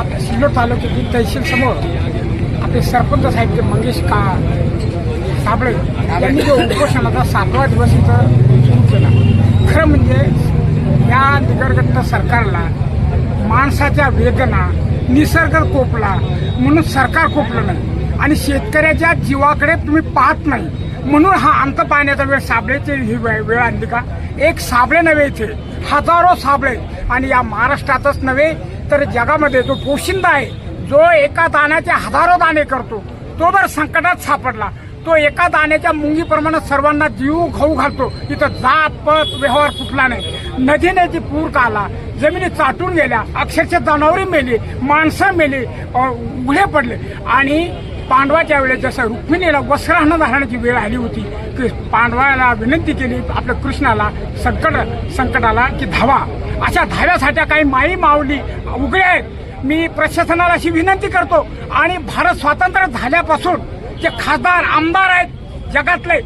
आपल्या सिल्लोड तालुक्यातील तहसील समोर आपले सरपंच साहेब जे मंगेश का साबळे यांनी जो उपोषणाचा सातवा दिवस इथं सुरू केला. खरं म्हणजे या निगरगट्ट सरकारला माणसाच्या वेदना निसर्ग कोपला म्हणून सरकार कोपलं नाही. आणि शेतकऱ्याच्या जीवाकडे तुम्ही पाहत नाही. म्हणून हा अंत पाहण्याचा वेळ साबळेची ही वेळ वेळ आणली का? एक साबळे नव्हे इथे हजारो साबळे. आणि या महाराष्ट्रातच नव्हे तर जगामध्ये जो पोशिंदा आहे जो एका दाण्याचे हजारो दाणे करतो तो जर संकटात सापडला तो एका दाण्याच्या मुंगीप्रमाणे सर्वांना जीव खाऊ घालतो. इथं जात पत व्यवहार फुटला नाही. नदीने जी पूर आला जमिनी चाटून गेल्या अक्षरशः जनावरे मेली माणसं मेली उघडे पडले. आणि पांडवाच्या वेळेस जसं रुक्मिणीला वस्त्रहरण धारण्याची वेळ आली होती की पांडवाला विनंती केली आपल्या कृष्णाला संकट संकटाला की धावा. अशा धाव्यासाठी काही माई माऊली उघडे आहेत. मी प्रशासनाला अशी विनंती करतो आणि भारत स्वातंत्र्य झाल्यापासून जे खासदार आमदार आहेत जगातले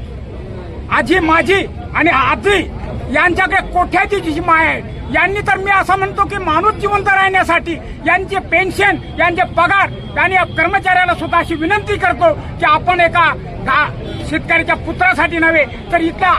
आजी माझी आणि आजी यांच्याकडे कोठ्याची जी माय आहे यांनी तर मी असं म्हणतो की माणूस जिवंत राहण्यासाठी यांचे पेन्शन यांचे पगार आणि कर्मचाऱ्याला सुद्धा अशी विनंती करतो की आपण एका शेतकऱ्याच्या पुत्रासाठी नव्हे तर इथला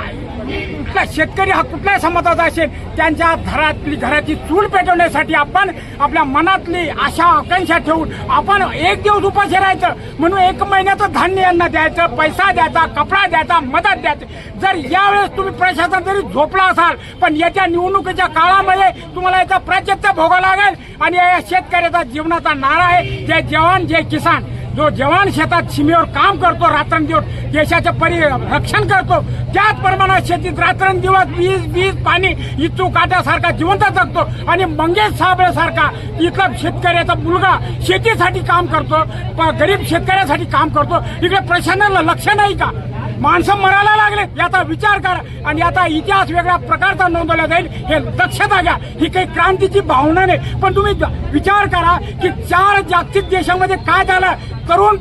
कुठला शेतकरी हा कुठल्याही समाजाचा असेल त्यांच्या घरातली घराची चूल पेटवण्यासाठी आपण आपल्या मनातली आशा आकांक्षा ठेवून आपण एक दिवस उपाशी राहायचं. म्हणून एक महिन्याचं धान्य यांना द्यायचं पैसा द्यायचा कपडा द्यायचा मदत द्यायची. जर यावेळेस तुम्ही प्रशासन जरी झोपला असाल पण याच्या निवडणुकीच्या काळामध्ये तुम्हाला याचा प्राचित्य भोगावं लागेल आणि या शेतकऱ्याचा जीवनाचा नारा आहे. जे जवान जे किसान. जो जवान शेतात सीमेवर काम करतो रात्रंदिवस देशाचं परि रक्षण करतो. त्याच प्रमाणात शेतीत रात्रंदिवस वीज वीज पाणी इचू काट्यासारखा जिवंत जगतो. आणि मंगेश साबळेसारखा इथला शेतकऱ्याचा मुलगा शेतीसाठी काम करतो. प- गरीब शेतकऱ्यासाठी काम करतो. इकडे प्रशासनाला लक्ष नाही का? माणसं मरायला लागले. याचा विचार करा आणि याचा इतिहास वेगळ्या प्रकारचा नोंदवला जाईल. हे दक्षता घ्या. ही काही क्रांतीची भावना नाही. पण तुम्ही विचार करा की चार जागतिक देशामध्ये काय झालं? तरुण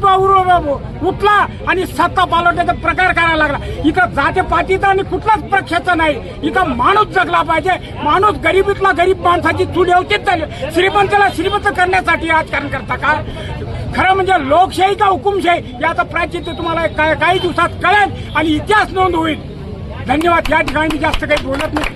उठला आणि सत्ता पालवण्याचा प्रकार करायला लागला. इथं जाते पातीचा आणि कुठलाच प्रक्षाचा नाही. इथं माणूस जगला पाहिजे. माणूस गरीबीतला गरीब माणसाची चूल व्यवस्थित झाली श्रीमंताला श्रीमंत करण्यासाठी राजकारण करता का? खरं म्हणजे लोकशाही का हुकुमशाही? याचं प्राचित्य तुम्हाला काही दिवसात कळेल आणि इतिहास नोंद होईल. धन्यवाद. या ठिकाणी जास्त काही बोलत नाही.